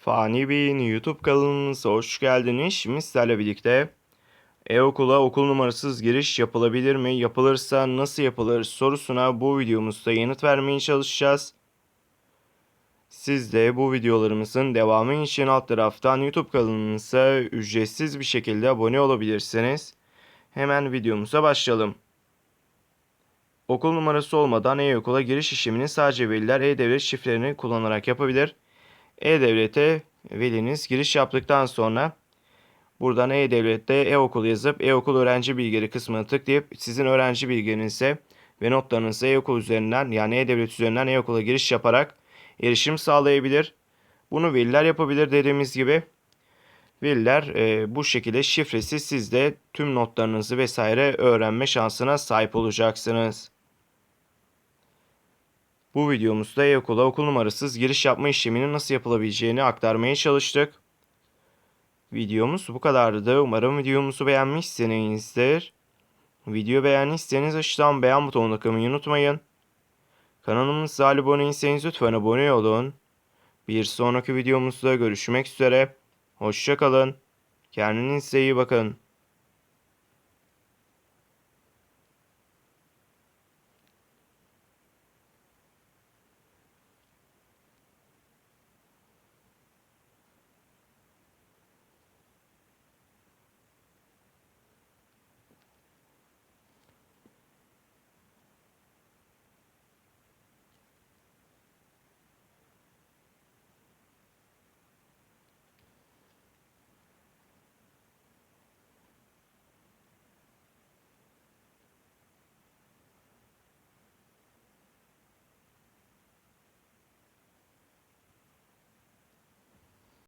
Fani Bey'in YouTube kanalımıza hoş geldiniz. Şimdi sizlerle birlikte e-okula okul numarasız giriş yapılabilir mi? Yapılırsa nasıl yapılır sorusuna bu videomuzda yanıt vermeye çalışacağız. Siz de bu videolarımızın devamı için alt taraftan YouTube kanalımıza ücretsiz bir şekilde abone olabilirsiniz. Hemen videomuza başlayalım. Okul numarası olmadan e-okula giriş işlemini sadece veliler e-devlet şifrelerini kullanarak yapabilir. E-Devlet'e veliniz giriş yaptıktan sonra buradan E-Devlet'te e-okul yazıp e-okul öğrenci bilgileri kısmına tıklayıp sizin öğrenci bilgilerinize ve notlarınızı e-okul üzerinden yani E-Devlet üzerinden e-okula giriş yaparak erişim sağlayabilir. Bunu veliler yapabilir dediğimiz gibi. Veliler e, bu şekilde şifresiz siz de tüm notlarınızı vesaire öğrenme şansına sahip olacaksınız. Bu videomuzda e-okula okul numarasız giriş yapma işleminin nasıl yapılabileceğini aktarmaya çalıştık. Videomuz bu kadardı. Umarım videomuzu beğenmişsinizdir. Video beğendiyseniz aşağıdan beğen butonuna tıklamayı unutmayın. Kanalımıza abone değilseniz lütfen abone olun. Bir sonraki videomuzda görüşmek üzere. Hoşçakalın. Kendinize iyi bakın.